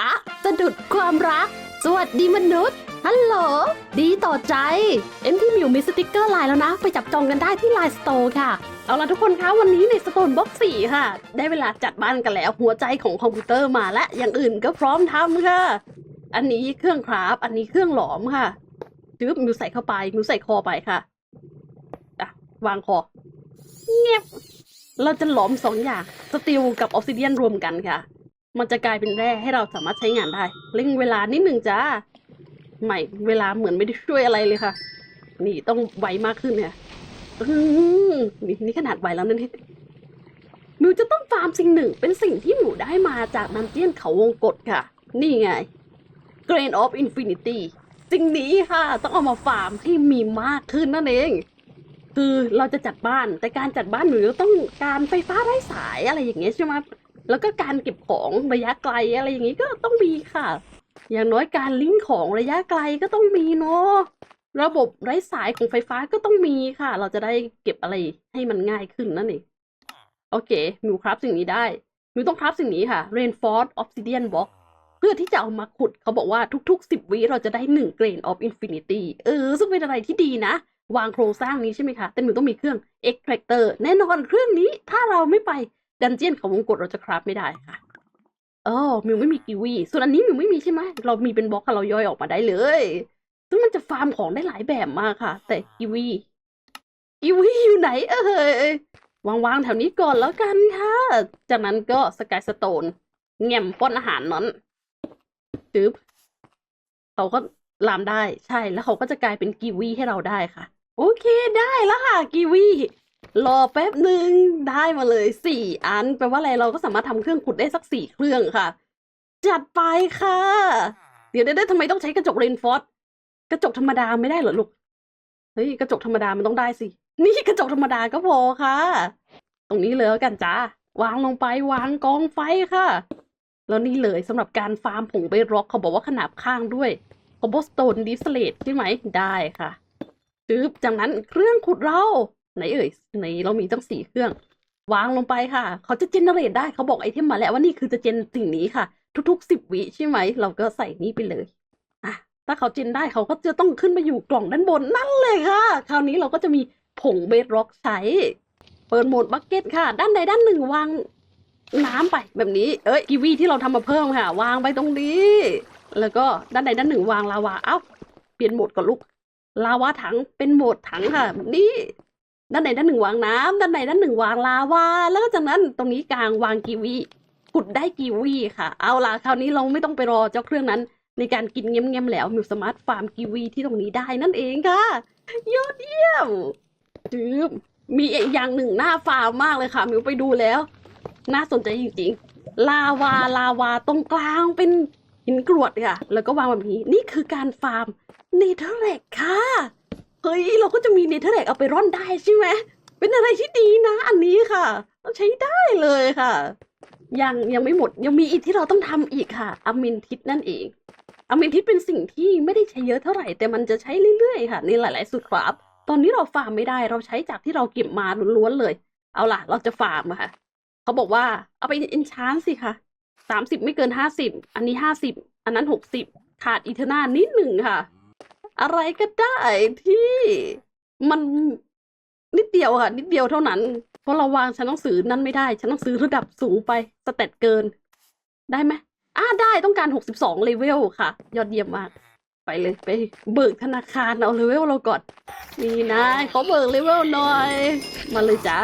อะสะดุดความรัก สวัสดีมนุษย์ ฮัลโหล ดีต่อใจ เอ็มที่มิวมีสติกเกอร์ไลน์แล้วนะ ไปจับจองกันได้ที่ไลน์สโตร์ค่ะ เอาล่ะทุกคนคะ วันนี้ในสโตนบ็อกสี่ค่ะ ได้เวลาจัดบ้านกันแล้ว หัวใจของคอมพิวเตอร์มาและอย่างอื่นก็พร้อมทำค่ะ อันนี้เครื่องคราฟ อันนี้เครื่องหลอมค่ะจึ๊บมิวใส่เข้าไปมิวใส่คอไปค่ะอะ วางคอเงียบเราจะหลอมสองอย่าง สตีลกับออฟซิเดียนรวมกันค่ะ มันจะกลายเป็นแร่ให้เราสามารถใช้งานได้เร่งเวลานิดหนึ่งจ้าใหม่เวลาเหมือนไม่ได้ช่วยอะไรเลยค่ะ นี่ต้องไวมากขึ้นเนี่ยนี่นี่ขนาดไวแล้วนะนี่มิวจะต้องฟาร์มสิ่งหนึ่ง เป็นสิ่งที่หนูได้มาจากนันเจียนเขาวงกฏค่ะ นี่ไง Grain of Infinity สิ่งนี้ค่ะ ต้องเอามาฟาร์มให้มีมากขึ้นนั่นเอง คือเราจะจัดบ้านแต่การจัดบ้านหนูจะต้องการไฟฟ้าไร้สายอะไรอย่างเงี้ยใช่ไหม แล้วก็การเก็บของระยะไกลอะไรอย่างงี้ก็ต้องมีค่ะ อย่างน้อยการลิงก์ของระยะไกลก็ต้องมีเนาะระบบไร้สายของไฟฟ้าก็ต้องมีค่ะ เราจะได้เก็บอะไรให้มันง่ายขึ้นนั่นเองโอเคมิวครับสิ่งนี้ได้มิวต้องครับสิ่งนี้ค่ะ Reinforced Obsidian Block เพื่อที่จะเอามาขุดเขาบอกว่าทุกๆ 10 วิเราจะได้1 Grain of Infinity เออ ซึ่งเป็นอะไรที่ดีนะ วางโครงสร้างนี้ใช่ไหมคะ แต่มิวต้องมีเครื่อง extractor แน่นอนเครื่องนี้ถ้าเราไม่ไป ดันเจียนเขาวงกฏเราจะคราฟไม่ได้ค่ะอ๋อมิวไม่มีกิวีส่วนอันนี้มิวไม่มีใช่ไหมเรามีเป็นบล็อกค่ะเราย่อยออกมาได้เลยซึ่งมันจะฟาร์มของได้หลายแบบมากค่ะ แต่กิวีกิวีอยู่ไหน เอ่ยวางๆแถวนี้ก่อนแล้วกันค่ะ จากนั้นก็สกายสโตนแง่มป้อนอาหารนั้นจึ๊บเขาก็ลามได้ใช่แล้วเขาก็จะกลายเป็นกีวีให้เราได้ค่ะ โอเคได้แล้วค่ะกีวี รอแป๊บหนึ่งได้มาเลยสี่อัน แปลว่าอะไรเราก็สามารถทำเครื่องขุดได้สักสี่เครื่องค่ะ จัดไปค่ะ เดี๋ยวเดี๋ยวทำไมต้องใช้กระจกเรนฟอร์กระจกธรรมดาไม่ได้เหรอลูก เฮ้ยกระจกธรรมดามันต้องได้สิ นี่กระจกธรรมดาก็พอค่ะ ตรงนี้เลยแล้วกันจ้าวางลงไปวางกองไฟค่ะ แล้วนี่เลยสำหรับการฟาร์มผงเบร็อกเขาบอกว่าขนาบข้างด้วยคอมโบสโตนดิสเลตใช่ไหมได้ค่ะจึ๊บจากนั้นเครื่องขุดเรา ไหนเอ่ยไหนเรามีตั้งสี่เครื่อง วางลงไปค่ะ เขาจะเจเนเรตได้เขาบอกไอเทมมาแล้วว่านี่คือจะเจนสิ่งนี้ค่ะ ทุกๆสิบวิใช่ไหม เราก็ใส่นี่ไปเลยอะถ้าเขาเจนได้เขาก็จะต้องขึ้นมาอยู่กล่องด้านบนนั่นเลยค่ะ คราวนี้เราก็จะมีผงเบดร็อกใช้ เปิดโหมดบักเก็ตค่ะ ด้านใดด้านหนึ่งวางน้ำไปแบบนี้ เอ้ยกีวีที่เราทำมาเพิ่มค่ะ วางไปตรงนี้ แล้วก็ด้านใดด้านหนึ่งวางลาวา เอ้า เปลี่ยนโหมดก่อนลูก ลาวาถังเป็นโหมดถังค่ะแบบนี้ ด้านใดด้านหนึ่งวางน้ำด้านใดด้านหนึ่งวางลาวา แล้วจากนั้นตรงนี้กลางวางกีวีขุดได้กีวีค่ะ เอาล่ะคราวนี้เราไม่ต้องไปรอเจ้าเครื่องนั้น ในการกินเงี้ยมๆแล้วมิวสมาร์ทฟาร์มกีวีที่ตรงนี้ได้นั่นเองค่ะยอดเยี่ยมจืบมีอีอย่างหนึ่งหน้าฟาร์มมากเลยค่ะมิวไปดูแล้ว น่าสนใจจริงๆ ลาวาลาวาตรงกลางเป็นหินกรวดค่ะ แล้วก็วางแบบนี้ นี่คือการฟาร์มเนเธอร์แลกค่ะ เฮ้ย เราก็จะมีเนเธอร์แลกเอาไปร่อนได้ใช่ไหม เป็นอะไรที่ดีนะ อันนี้ค่ะ เราใช้ได้เลยค่ะ ยังยังไม่หมดยังมีอีกที่เราต้องทำอีกค่ะอเมนทิสนั่นเองอเมนทิสเป็นสิ่งที่ไม่ได้ใช้เยอะเท่าไหร่ แต่มันจะใช้เรื่อยๆค่ะในหลาย ๆสุดครับ ตอนนี้เราฟาร์มไม่ได้เราใช้จากที่เราเก็บมาล้วนๆเลย เอาล่ะ เราจะฟาร์มค่ะเขาบอกว่าเอาไปอินชานสิค่ะสามสิบไม่เกินห้าสิบอันนี้ห้าสิบอันนั้นหกสิบขาดอีเทอร์นานิดหนึ่งค่ะ อะไรก็ได้ที่มันนิดเดียวค่ะ นิดเดียวเท่านั้น เพราะเราวางชั้นหนังสือนั้นไม่ได้ชั้นหนังสือระดับสูงไปสเตตเกิน ได้ไหมอ่าได้ต้องการหกสิบสองเลเวลค่ะ ยอดเยี่ยมมาก ไปเลยไป เบิกธนาคารเอาเลเวลเราก่อนนี่นะเขาเบิกเลเวลหน่อย มาเลยจ้า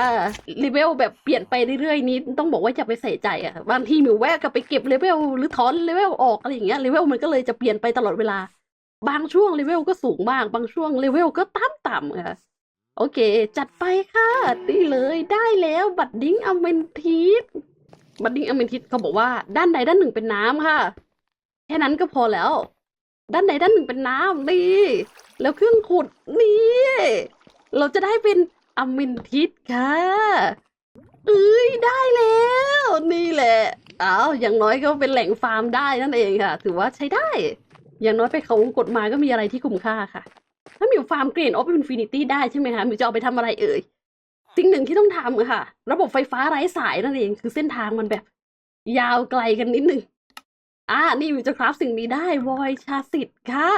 เลเวลแบบเปลี่ยนไปเรื่อยๆนี้ต้องบอกว่าอย่าไปใส่ใจอะบางทีมิวแวะกลับไปเก็บเลเวลหรือถอนเลเวลออกอะไรอย่างเงี้ยเลเวลมันก็เลยจะเปลี่ยนไปตลอดเวลา บางช่วงเลเวลก็สูงมาก บางช่วงเลเวลก็ต่ำต่ำค่ะ โอเค จัดไปค่ะนี่เลยได้แล้วบัตรดิ้งอเมนทิสบัตรดิ้งอเมนทิสเขาบอกว่าด้านใดด้านหนึ่งเป็นน้ำค่ะ แค่นั้นก็พอแล้ว ด้านใดด้านหนึ่งเป็นน้ำนี่แล้วเครื่องขุดนี่เราจะได้เป็นอเมนทิสค่ะเอ้ยได้แล้ว นี่แหละอ้าวอย่างน้อยก็เป็นแหล่งฟาร์มได้นั่นเองค่ะ ถือว่าใช้ได้ อย่างน้อยไปเขาวงกดมาก็มีอะไรที่คุ้มค่าค่ะ ถ้ามิวฟาร์มเกรนออฟอินฟินิตี้ได้ใช่ไหมคะมิวจะเอาไปทำอะไรเอ่ยสิ่งหนึ่งที่ต้องทำค่ะ ระบบไฟฟ้าไร้สายนั่นเองคือเส้นทางมันแบบ ยาวไกลกันนิดหนึ่งอ่านี่วิวจะคราฟสิ่งนี้ได้วอยชาสิทธิ์ค่ะ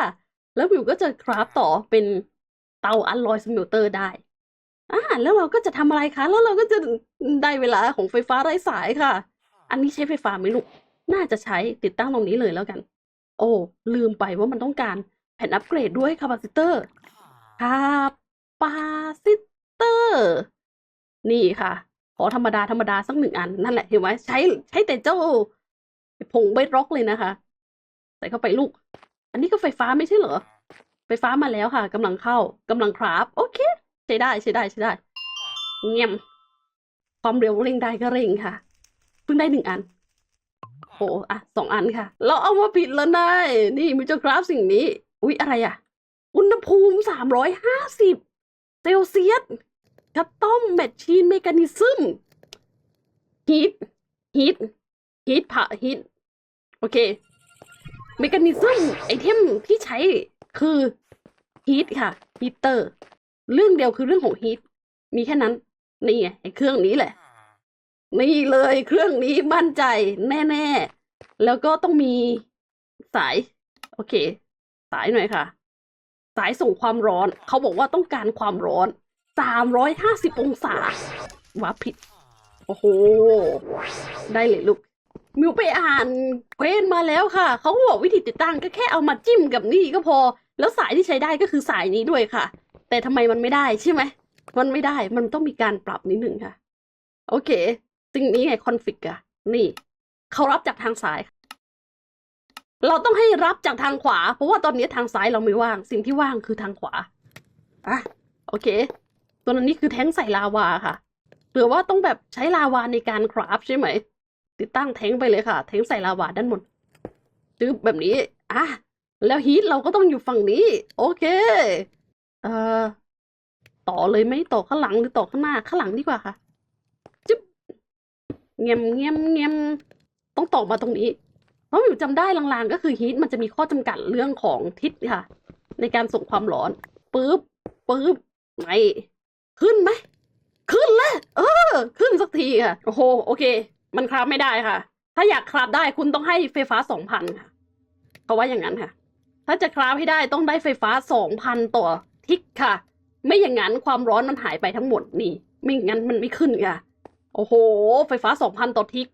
แล้ววิวก็จะคราฟต่อเป็นเตาอัลลอยสมิลเตอร์ได้อ่าแล้วเราก็จะทำอะไรคะ แล้วเราก็จะได้เวลาของไฟฟ้าไร้สายค่ะ อันนี้ใช้ไฟฟ้าไหมลูก น่าจะใช้ติดตั้งตรงนี้เลยแล้วกัน โอ้ ลืมไปว่ามันต้องการแผ่นอัปเกรดด้วยคาปาซิเตอร์คาปาซิเตอร์ นี่ค่ะ ขอธรรมดาธรรมดาสักหนึ่งอัน นั่นแหละเห็นไหมใช้ใช้แต่เจ้าผงเบดร็อกเลยนะคะ ใส่เข้าไปลูก อันนี้ก็ไฟฟ้าไม่ใช่เหรอ ไฟฟ้ามาแล้วค่ะกำลังเข้ากำลังคราฟโอเคใช้ได้ใช้ได้ใช้ได้เงียบความเร็วเร่งได้ก็เร่งค่ะ เพิ่งได้หนึ่งอัน โหอะสองอันค่ะ เราเอามาผิดแล้วนายนี่มิจะคราฟสิ่งนี้ อุ๊ย อะไรอะ อุณหภูมิสามร้อยห้าสิบเซลเซียสคัตตอมแมชชีนเมกานิซึมฮีทฮีทฮีทผ่าฮีทโอเคเมกานิซึมไอเทมที่ใช้คือฮีทค่ะฮีเตอร์ เรื่องเดียวคือเรื่องของฮีทมีแค่นั้น นี่ไงไอเครื่องนี้แหละ นี่เลยเครื่องนี้มั่นใจแน่ๆ แล้วก็ต้องมีสาย โอเค สายหน่อยค่ะ สายส่งความร้อน เขาบอกว่าต้องการความร้อนสามร้อยห้าสิบองศาว่าผิด โอ้โห ได้เลยลูก มิวไปอ่านเควสมาแล้วค่ะ เขาบอกวิธีติดตั้งก็แค่เอามาจิ้มกับนี่ก็พอ แล้วสายที่ใช้ได้ก็คือสายนี้ด้วยค่ะ แต่ทำไมมันไม่ได้ใช่ไหม มันไม่ได้ มันต้องมีการปรับนิดหนึ่งค่ะ โอเค สิ่งนี้ไงคอนฟิกอะนี่เขารับจากทางซ้าย เราต้องให้รับจากทางขวา เพราะว่าตอนนี้ทางซ้ายเราไม่ว่าง สิ่งที่ว่างคือทางขวาอะโอเค ตัวนั้นนี่คือแท้งใส่ลาวาค่ะเผื่อว่าต้องแบบใช้ลาวาในการคราฟใช่ไหม ติดตั้งแท้งไปเลยค่ะ แท้งใส่ลาวาด้านบนจึ๊บแบบนี้อะแล้วฮีทเราก็ต้องอยู่ฝั่งนี้ โอเค เอ่อต่อเลยไหมต่อข้างหลังหรือต่อข้างหน้าข้างหลังดีกว่าค่ะ เงียมเงียมเงียมต้องตอกมาตรงนี้เพราะอยู่จำได้ลางๆ ก็คือฮีทมันจะมีข้อจำกัดเรื่องของทิศค่ะ ในการส่งความร้อนปึ๊บปึ๊บไม่ขึ้นไหมขึ้นแล้วเออ ขึ้นสักทีค่ะโอ้โหโอเค มันคราบไม่ได้ค่ะ ถ้าอยากคราบได้คุณต้องให้ไฟฟ้าสองพันค่ะเขาว่าอย่างนั้นค่ะ ถ้าจะคราบให้ได้ต้องได้ไฟฟ้าสองพันต่อทิกค่ะ ไม่อย่างนั้นความร้อนมันหายไปทั้งหมดนี่ ไม่งั้นมันไม่ขึ้นค่ะ โอ้โห ไฟฟ้าสองพันต่อทิก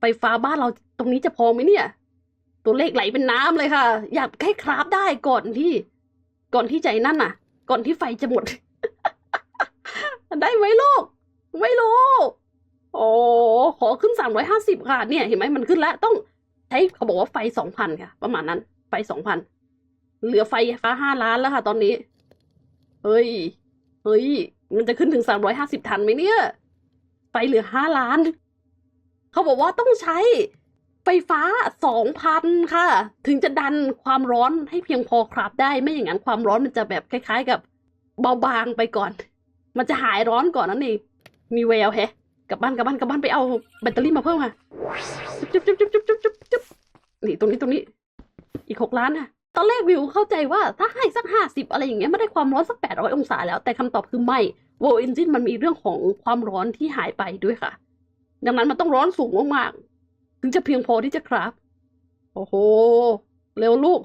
ไฟฟ้าบ้านเราตรงนี้จะพอไหมเนี่ย ตัวเลขไหลเป็นน้ำเลยค่ะ อยากให้คราฟได้ก่อนที่ ก่อนที่ใจนั่นน่ะ ก่อนที่ไฟจะหมด ได้ไหมลูก ไม่รู้โอ้ขอขึ้นสามร้อยห้าสิบค่ะ เนี่ย เห็นไหมมันขึ้นแล้ว ต้องใช้เขาบอกว่าไฟสองพันค่ะ ประมาณนั้น ไฟสองพัน เหลือไฟฟ้าห้าล้านแล้วค่ะ ตอนนี้ เฮ้ย เฮ้ย มันจะขึ้นถึงสามร้อยห้าสิบทันไหมเนี่ย ไฟเหลือห้าล้าน เขาบอกว่าต้องใช้ไฟฟ้าสองพันค่ะ ถึงจะดันความร้อนให้เพียงพอครับได้ไม่อย่างนั้นความร้อนมันจะแบบคล้าย ๆ กับเบาบางไปก่อน มันจะหายร้อนก่อนนั่นเองมีแววแฮะกลับบ้านกลับบ้านกลับบ้านไปเอาแบตเตอรี่มาเพิ่มค่ะจุ๊บจุ๊บจุ๊บจุ๊บจุ๊บจุ๊บจุ๊บนี่ตรงนี้ตรงนี้ อีกหกล้านค่ะ ตอนแรกวิวเข้าใจว่าถ้าให้สักห้าสิบอะไรอย่างเงี้ยไม่ได้ความร้อนสักแปดร้อยองศาแล้ว แต่คำตอบคือไม่ w o r Engine มันมีเรื่องของความร้อนที่หายไปด้วยค่ะ ดังนั้นมันต้องร้อนสูงมากๆถึงจะเพียงพอที่จะคราฟโอ้โห เร็วลูก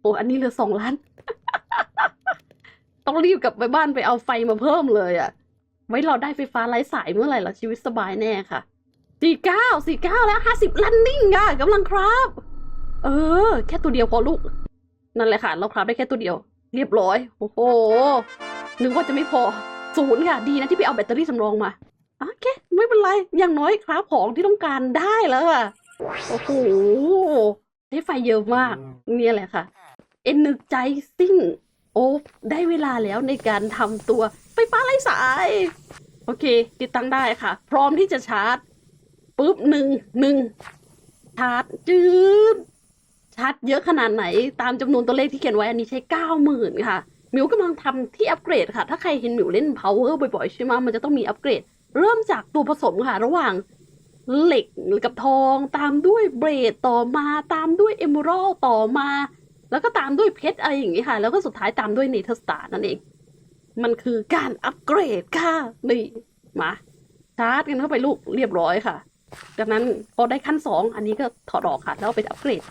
โอ้อันนี้เหลือสองล้าน ต้องรีบกลับไปบ้านไปเอาไฟมาเพิ่มเลยอะ่ะไว้เราได้ไฟฟ้าไร้สายเมื่อไหร่เราชีวิตสบายแน่ค่ะสี่เก้าสี่เก้าแล้วห้าสิบลันนิ่งอะกำลังคราฟเออ แค่ตัวเดียวพอลูก นั่นแหละค่ะเราคราฟได้แค่ตัวเดียว เรียบร้อย โอ้โห นึกว่าจะไม่พอศูนย์ค่ะ ดีนะที่ไปเอาแบตเตอรี่สำรองมาโอเค ไม่เป็นไร อย่างน้อยคราฟของที่ต้องการได้แล้วอะโอ้โห ได้ไฟเยอะมาก เนี่ยแหละค่ะ Energizing โอ้ได้เวลาแล้วในการทำตัวไฟฟ้าไร้สาย โอเค ติดตั้งได้ค่ะ พร้อมที่จะชาร์จปุ๊บหนึ่งหนึ่งชาร์จจืด ชาร์จเยอะขนาดไหนตามจำนวนตัวเลขที่เขียนไว้อันนี้ใช้เก้าหมื่นค่ะ มิวกำลังทำที่อัปเกรดค่ะ ถ้าใครเห็นมิวเล่น power บ่อยๆ ใช่ไหมมันจะต้องมีอัปเกรด เริ่มจากตัวผสมค่ะ ระหว่างเหล็กกับทอง ตามด้วยเบรดต่อมาตามด้วยเอม r รัลต่อมา แล้วก็ตามด้วยเพชรอะไรอย่างนี้ค่ะ แล้วก็สุดท้ายตามด้วยเนเธอร์สตาร์นั่นเอง มันคือการอัปเกรดค่ะนี่มาชาร์จกันเข้าไปลูกเรียบร้อยค่ะ จากนั้นพอได้ขั้นสองอันนี้ก็ถอดออกค่ะ แล้วไปอัปเกรด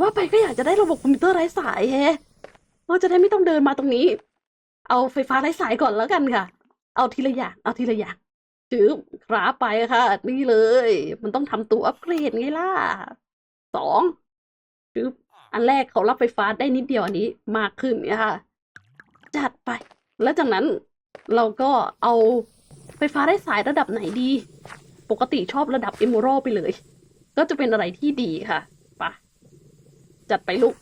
ว่าไปก็อยากจะได้ระบบคอมพิวเตอร์ไร้สายแฮะเราจะได้ไม่ต้องเดินมาตรงนี้ เอาไฟฟ้าไร้สายก่อนแล้วกันค่ะ เอาทีละอย่าง เอาทีละอย่างจืบคราไปค่ะ นี่เลย มันต้องทำตัวอัปเกรดไงล่ะสองจืบอันแรกเขารับไฟฟ้าได้นิดเดียวอันนี้ มากขึ้นเนี่ยค่ะ จัดไป แล้วจากนั้นเราก็เอาไฟฟ้าได้สายระดับไหนดี ปกติชอบระดับเอม r รไปเลย ก็จะเป็นอะไรที่ดีค่ะ จัดไปลูก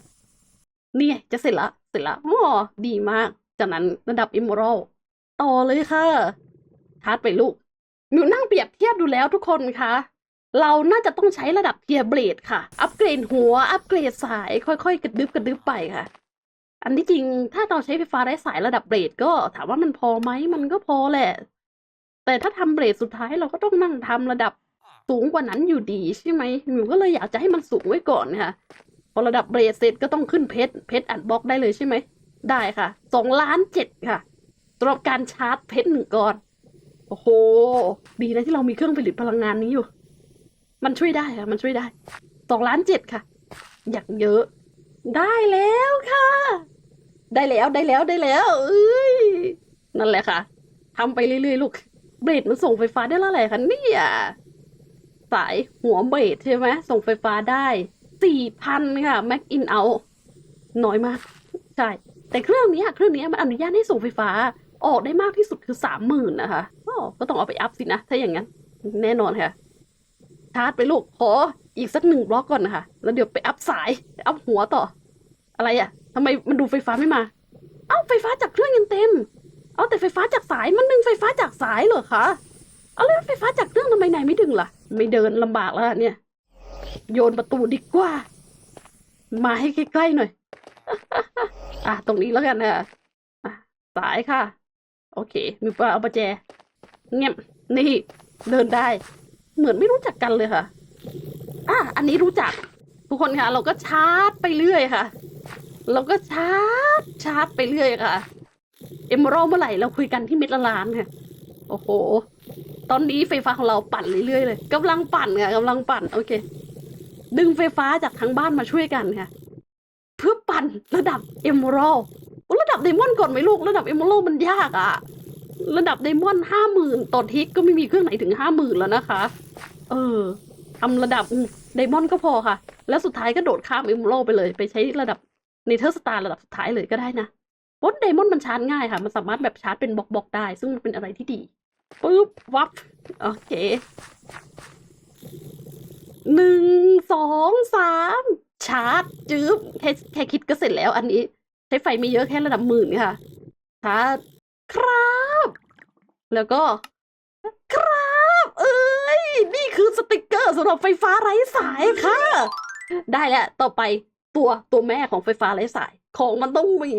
นี่จะเสร็จละ เสร็จละอ๋อดีมาก จากนั้นระดับเอม r ร l ต่อเลยค่ะชาร์จไปลูกมิวนั่งเปรียบเทียบดูแล้วทุกคนคะเราน่าจะต้องใช้ระดับเทียร์เบลดค่ะ อัปเกรดหัว อัปเกรดสาย ค่อยๆ กระดึบกระดึบไปค่ะ อันที่จริง ถ้าเราใช้ไฟฟ้าไร้สายระดับเบลดก็ถามว่ามันพอไหม มันก็พอแหละ แต่ถ้าทำเบลดสุดท้ายเราก็ต้องนั่งทำระดับสูงกว่านั้นอยู่ดีใช่ไหมหนูก็เลยอยากจะให้มันสูงไว้ก่อนค่ะ พอระดับเบลดเสร็จก็ต้องขึ้นเพชรเพชรอัดบล็อกได้เลยใช่ไหม ได้ค่ะสองล้านเจ็ดค่ะสำหรับการชาร์จเพชรหนึ่งก้อน โอ้โห ดีนะที่เรามีเครื่องผลิตพลังงานนี้อยู่ มันช่วยได้ค่ะ มันช่วยได้สองล้านเจ็ดค่ะ อย่างเยอะ ได้แล้วค่ะ ได้แล้วได้แล้วได้แล้วเอ้ยนั่นแหละค่ะทำไปเรื่อยๆลูก เบรดมันส่งไฟฟ้าได้แล้วแหละคะเนี่ยสายหัวเบรดใช่ไหมส่งไฟฟ้าได้ สี่พันค่ะแม็กอินเอาน้อยมาก ใช่ แต่เครื่องนี้เครื่องนี้มันอนุญาตให้ส่งไฟฟ้า ออกได้มากที่สุดคือสามหมื่นนะคะอ๋อก็ต้องเอาไปอัพสินะ ถ้าอย่างนั้น แน่นอนค่ะ ชาร์จไปลูกขออีกสักหนึ่งบล็อกก่อนนะคะ แล้วเดี๋ยวไปอัพสาย อัพหัวต่อ อะไรอะ่ะทำไมมันดูไฟฟ้าไม่มา เอ้าไฟฟ้าจากเครื่องยังเต็ม เอาแต่ไฟฟ้าจากสายมันดึงไฟฟ้าจากสายเหรอคะ เอาแล้วไฟฟ้าจากเครื่องทำไมไหนไม่ดึงล่ะ ไม่เดินลำบากแล้วเนี่ย โยนประตูดีกว่า มาให้ใกล้ๆหน่อย อะ ตรงนี้แล้วกันนะอะสายค่ะ โอเค มีปลาเอาประแจ เงียบนี่ เดินได้ เหมือนไม่รู้จักกันเลยค่ะ อะ อันนี้รู้จัก ทุกคนค่ะ เราก็ชาร์จไปเรื่อยค่ะ เราก็ชาร์จชาร์จไปเรื่อยค่ะ เอม r ร l เมื่อไหร่เราคุยกันที่เม็ดละล้านค่ะ โอ้โห ตอนนี้ไฟฟ้าของเราปั่นเรื่อยๆเลยกำลังปั่นค่ะกำลังปั่น โอเค ดึงไฟฟ้าจากทั้งบ้านมาช่วยกันค่ะเพื่อปั่นระดับเอม r ร l ระดับไดมอนด์ก่อนไหมลูก ระดับเอม r ร l มันยากอะระดับไดมอนด์ห้าหมื่นต่อทิกก็ไม่มีเครื่องไหนถึงห้าหมื่นแล้วนะคะ เออทำระดับไดมอนด์ก็พอค่ะ แล้วสุดท้ายก็โดดข้ามเอม r ร l ไปเลย ไปใช้ระดับเนเธอร์สตาร์ระดับสุดท้ายเลยก็ได้นะเพราะไดมอนด์มันชาร์จง่ายค่ะ มันสามารถแบบชาร์จเป็นบล็อกๆได้ ซึ่งมันเป็นอะไรที่ดีปุ๊บวับโอเค หนึ่งสองสามชาร์จจื๊บแค่แค่คิดก็เสร็จแล้ว อันนี้ ใช้ไฟไม่เยอะแค่ระดับหมื่นค่ะชาร์จครับ แล้วก็ ครับ เอ้ย นี่คือสติกเกอร์สำหรับไฟฟ้าไร้สายค่ะ ได้แล้วต่อไปตัวตัวแม่ของไฟฟ้าไร้สาย ของมันต้องมี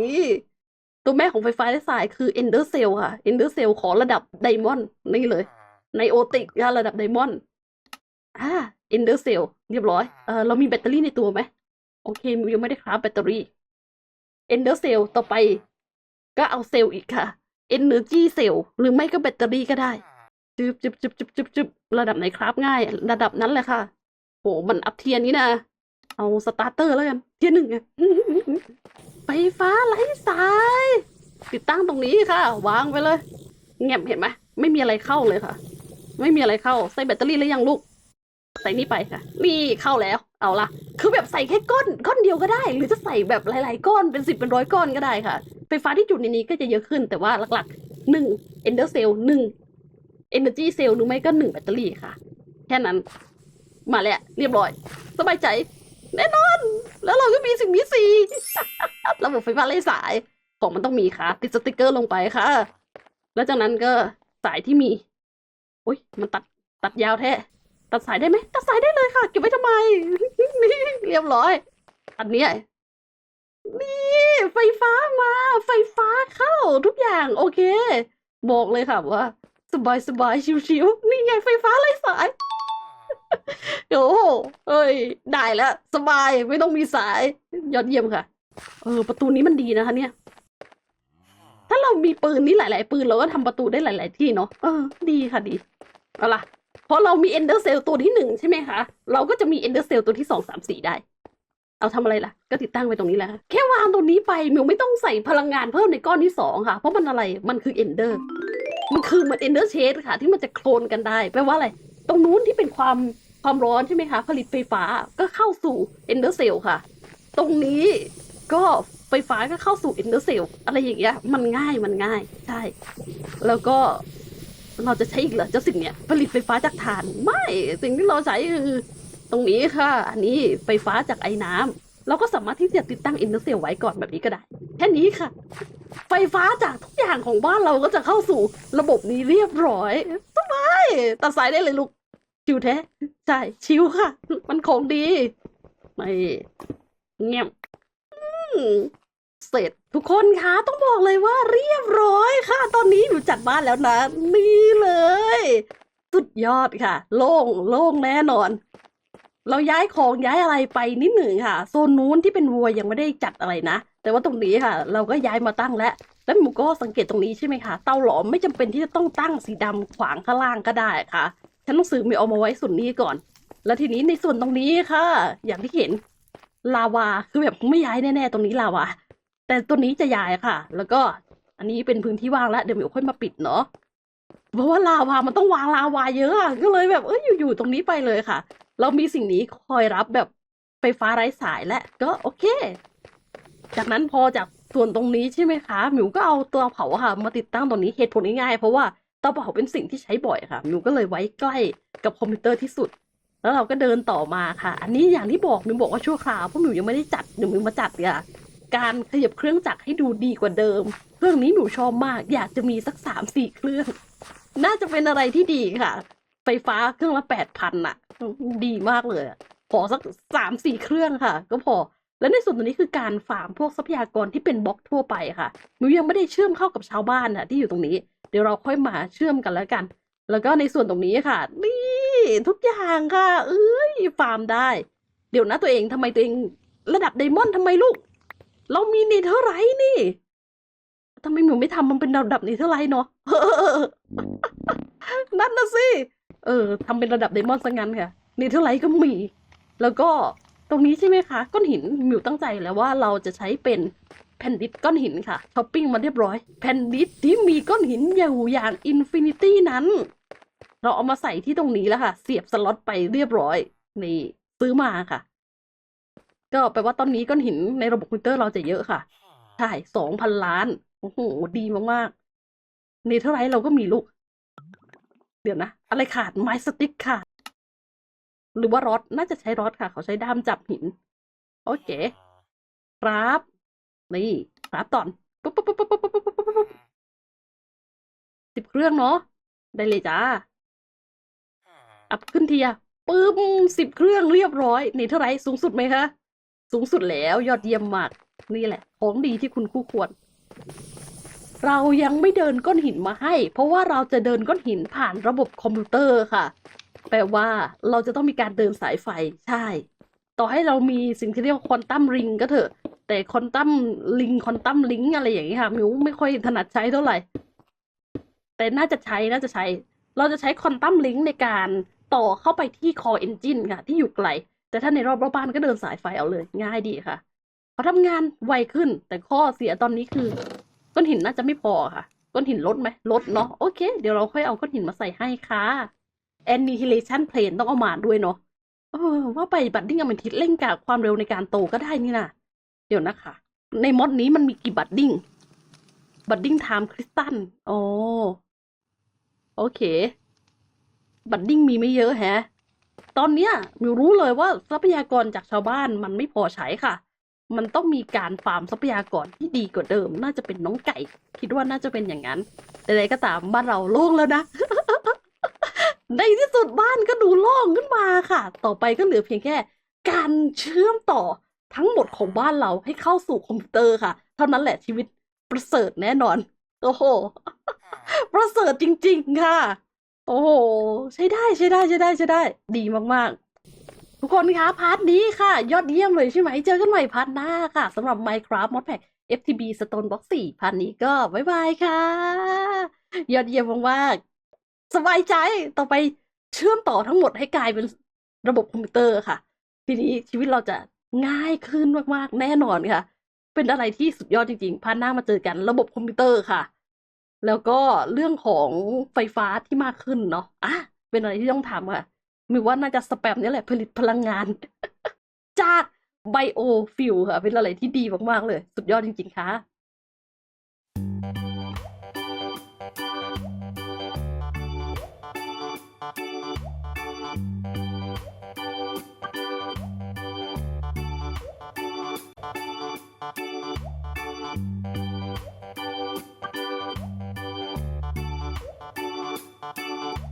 ตัวแม่ของไฟฟ้าไร้สายคือ Ender Cell ค่ะ Ender Cell ขอระดับไดมอนด์นี่เลย ในโอติกค่ะระดับไดมอนด์อ่า Ender Cell เรียบร้อย เออเรามีแบตเตอรี่ในตัวไหม โอเคมิวยังไม่ได้คราฟแบตเตอรี่ Ender Cell ต่อไป ก็เอาเซลล์อีกค่ะ Energy Cell หรือไม่ก็แบตเตอรี่ก็ได้จึบจึบจึบจึบจึบจึบระดับไหนคราฟง่าย ระดับนั้นแหละค่ะ โหมันอัพเทียนนี้นะเอาสตาร์เตอร์แล้วกันเทียนหนึ่งอะไฟฟ้าไร้สาย ติดตั้งตรงนี้ค่ะ วางไปเลยเงียบเห็นไหมไม่มีอะไรเข้าเลยค่ะ ไม่มีอะไรเข้าใส่แบตเตอรี่แล้วยังลูก ใส่นี่ไปค่ะ นี่เข้าแล้ว เอาละคือแบบใส่แค่ก้อนก้อนเดียวก็ได้ หรือจะใส่แบบหลาย ๆ ก้อนเป็นสิบเป็นร้อยก้อนก็ได้ค่ะ ไฟฟ้าที่จุดในนี้ก็จะเยอะขึ้น แต่ว่าหลักๆหนึ่ง ender cell หนึ่ง energy cell หรือไม่ก็หนึ่งแบตเตอรี่ค่ะ แค่นั้น มาแล้วเรียบร้อย สบายใจ แน่นอน แล้วเราก็มีสิ่งมีสีระบบไฟฟ้าไร้สาย ของมันต้องมีค่ะ ติดสติกเกอร์ลงไปค่ะ แล้วจากนั้นก็สายที่มีโอ้ยมันตัดตัดยาวแท้ ตัดสายได้ไหมตัดสายได้เลยค่ะ เก็บไว้ทำไม นี่เรียบร้อย อันนี้นี่ไฟฟ้ามา ไฟฟ้าเข้าทุกอย่าง โอเค บอกเลยค่ะว่า สบายสบายชิวๆนี่ไงไฟฟ้าไร้สายโอ้เอ้ย ได้แล้ว สบายไม่ต้องมีสาย ยอดเยี่ยมค่ะ เออ ประตูนี้มันดีนะคะ เนี่ย ถ้าเรามีปืนนี้หลาย ๆ ปืนเราก็ทำประตูได้หลาย ๆ ที่เนาะเออ ดีค่ะดี เอาล่ะ เพราะเรามี Ender Cell ตัวที่หนึ่งใช่ไหมคะ เราก็จะมี Ender Cell ตัวที่สองสามสี่ได้ เอาทำอะไรล่ะ ก็ติดตั้งไว้ตรงนี้แหละค่ะแค่วางตรงนี้ไปมิวไม่ต้องใส่พลังงานเพิ่มในก้อนที่สองค่ะ เพราะมันอะไร มันคือ Ender มันคือเหมือน Ender Shade ค่ะ ที่มันจะโคลนกันได้ แปลว่าอะไร ตรงนู้นที่เป็นความความร้อนใช่ไหมคะ ผลิตไฟฟ้าก็เข้าสู่ Ender Cell ค่ะ ตรงนี้ก็ไฟฟ้าก็เข้าสู่ Ender Cell อะไรอย่างเงี้ย มันง่ายมันง่าย ใช่ แล้วก็ เราจะใช้อีกเหรอเจ้าสิ่งเนี้ยผลิตไฟฟ้าจากถ่าน ไม่สิ่งที่เราใช้คือตรงนี้ค่ะ อันนี้ไฟฟ้าจากไอ้น้ำเราก็สามารถที่จะติดตั้งอินเตอร์เซลไว้ก่อนแบบนี้ก็ได้ แค่นี้ค่ะ ไฟฟ้าจากทุกอย่างของบ้านเราก็จะเข้าสู่ระบบนี้เรียบร้อยสบายตัดสายได้เลยลูก ชิวแท้ ใช่ ชิวค่ะ มันของดี ไม่ เงียบเสร็จ ทุกคนคะต้องบอกเลยว่าเรียบร้อยค่ะ ตอนนี้หนูจัดบ้านแล้วนะ นี่เลย สุดยอดค่ะ โล่งโล่งแน่นอน เราย้ายของย้ายอะไรไปนิดหนึ่งค่ะ โซนนู้นที่เป็นวัวยังไม่ได้จัดอะไรนะ แต่ว่าตรงนี้ค่ะ เราก็ย้ายมาตั้งแล้วแล้วหมูก็สังเกตตรงนี้ใช่ไหมคะเตาหลอมไม่จำเป็นที่จะต้องตั้งสีดำขวางข้างล่างก็ได้ค่ะฉันต้องซื้อมีเอามาไว้ส่วนนี้ก่อน แล้วทีนี้ในส่วนตรงนี้ค่ะ อย่างที่เห็นลาวาคือแบบไม่ย้ายแน่ๆตรงนี้ลาวา แต่ตัวนี้จะย้ายค่ะ แล้วก็อันนี้เป็นพื้นที่ว่างแล้วเดี๋ยวหมิวค่อยมาปิดเนาะเพราะว่าลาวามันต้องวางลาวาเยอะอะก็เลยแบบเอ้ยอยู่ๆตรงนี้ไปเลยค่ะ เรามีสิ่งนี้คอยรับแบบไฟฟ้าไร้สายและก็โอเค จากนั้นพอจากส่วนตรงนี้ใช่ไหมคะหมิวก็เอาเตาเผาค่ะ มาติดตั้งตรงนี้เหตุผลง่ายๆเพราะว่าเตาเผาเป็นสิ่งที่ใช้บ่อยค่ะหมิวก็เลยไว้ใกล้กับคอมพิวเตอร์ที่สุด แล้วเราก็เดินต่อมาค่ะ อันนี้อย่างที่บอกหมิวบอกว่าชั่วคราวเพราะหมิวยังไม่ได้จัดเดี๋ยวหมิวมาจัดค่ะ การขยับเครื่องจักรให้ดูดีกว่าเดิม เครื่องนี้หมิวชอบมาก อยากจะมีสักสามสี่เครื่อง น่าจะเป็นอะไรที่ดีค่ะ ไฟฟ้าเครื่องละแปดพันอะดีมากเลยอะขอสักสามสี่เครื่องค่ะ ก็พอ และในส่วนตรงนี้คือการฟาร์มพวกทรัพยากรที่เป็นบล็อกทั่วไปค่ะหนูยังไม่ได้เชื่อมเข้ากับชาวบ้านน่ะที่อยู่ตรงนี้ เดี๋ยวเราค่อยมาเชื่อมกันแล้วกัน แล้วก็ในส่วนตรงนี้ค่ะ นี่ทุกอย่างค่ะ เอ้ยฟาร์มได้ เดี๋ยวนะตัวเองทำไมตัวเองระดับไดมอนด์ทำไมลูก เรามีเนเธอร์ไรนี่ทำไมหนูไม่ทำมันเป็นระดับเนเธอร์ไรเนาะนั่นนะสิ เออทำเป็นระดับไดมอนด์ซะงั้นค่ะเนเธอร์ไลท์ก็มี แล้วก็ตรงนี้ใช่ไหมคะก้อนหินมิวตั้งใจแล้วว่าเราจะใช้เป็นแผ่นดิสก้อนหินค่ะช้อปปิ้งมาเรียบร้อย แผ่นดิสที่มีก้อนหินอยู่อย่างอินฟินิตี้นั้น เราเอามาใส่ที่ตรงนี้แล้วค่ะ เสียบสล็อตไปเรียบร้อย นี่ ซื้อมาค่ะ ก็แปลว่าตอนนี้ก้อนหินในระบบคอมพิวเตอร์เราจะเยอะค่ะ ใช่สองพันล้าน โอ้โห ดีมากๆ เนเธอร์ไรท์เราก็มีลูก เดี๋ยวนะ อะไรขาด ไม้สติ๊กค่ะ หรือว่ารอดน่าจะใช้รอดค่ะ เขาใช้ด้ามจับหิน โอเคครับนี่ครับตอนปุ๊บปุ๊บปุ๊บปุ๊บปุ๊บปุ๊บปุ๊บปุ๊บปุ๊บสิบเครื่องเนาะ ได้เลยจ้า อัพขึ้นเทียปึ้มสิบเครื่องเรียบร้อย นี่เท่าไหรสูงสุดไหมคะ สูงสุดแล้วยอดเยี่ยมมาก นี่แหละ ของดีที่คุณคู่ควร เรายังไม่เดินก้อนหินมาให้ เพราะว่าเราจะเดินก้อนหินผ่านระบบคอมพิวเตอร์ค่ะ แปลว่าเราจะต้องมีการเดินสายไฟใช่ ต่อให้เรามีสิ่งที่เรียกว่าควอนตัมริงก็เถอะ แต่ควอนตัมลิงควอนตัมลิงอะไรอย่างนี้ค่ะมิวไม่ค่อยถนัดใช้เท่าไหร่ แต่น่าจะใช้น่าจะใช้ เราจะใช้ควอนตัมลิงในการต่อเข้าไปที่คอเอนจินค่ะ ที่อยู่ไกล แต่ถ้าในรอบรอบบ้านก็เดินสายไฟเอาเลย ง่ายดีค่ะเขาทำงานไวขึ้น แต่ข้อเสียตอนนี้คือก้อนหินน่าจะไม่พอค่ะก้อนหินลดไหมลดเนาะโอเค เดี๋ยวเราค่อยเอาก้อนหินมาใส่ให้ค่ะ annihilation plane ต้องเอามาด้วยเนาะเออว่าไปบัตดิ้งอเมทิสเร่งกับความเร็วในการโตก็ได้นี่นะเดี๋ยวนะคะ ในมอดนี้มันมีกี่บัตดิ้งบัตดิ้งไทม์คริสตัลอ๋อโอเค บัตดิ้งมีไม่เยอะแฮะ ตอนเนี้ยมิวรู้เลยว่าทรัพยากรจากชาวบ้านมันไม่พอใช้ค่ะ มันต้องมีการฟาร์มทรัพยากรที่ดีกว่าเดิม น่าจะเป็นน้องไก่ คิดว่าน่าจะเป็นอย่างนั้นแต่ใดก็ตามบ้านเราโล่งแล้วนะในที่สุดบ้านก็ดูโล่งขึ้นมาค่ะ ต่อไปก็เหลือเพียงแค่ การเชื่อมต่อทั้งหมดของบ้านเราให้เข้าสู่คอมพิวเตอร์ค่ะ เท่านั้นแหละชีวิตประเสริฐแน่นอน โอ้โห ประเสริฐจริง ๆ ค่ะ โอ้โหใช้ได้ใช้ได้ใช้ได้ใช้ได้ ดีมากๆ ทุกคนคะพาร์ทนี้ค่ะ ยอดเยี่ยมเลยใช่ไหม เจอกันใหม่พาร์ทหน้าค่ะสำหรับ Minecraft Modpack FTB Stone Box 4พาร์ทนี้ก็บ๊ายบายค่ะ ยอดเยี่ยมมากๆสบายใจต่อไปเชื่อมต่อทั้งหมดให้กลายเป็นระบบคอมพิวเตอร์ค่ะ ทีนี้ชีวิตเราจะง่ายขึ้นมากๆ แน่นอนค่ะ เป็นอะไรที่สุดยอดจริงๆพาร์ทหน้ามาเจอกันระบบคอมพิวเตอร์ค่ะ แล้วก็เรื่องของไฟฟ้าที่มากขึ้นเนาะอะเป็นอะไรที่ต้องถามค่ะมีว่าน่าจะสแปมนี่แหละผลิตพลังงาน จากไบโอฟิลค่ะ เป็นอะไรที่ดีมาก ๆ เลย สุดยอดจริง ๆ ค่ะ Thank you you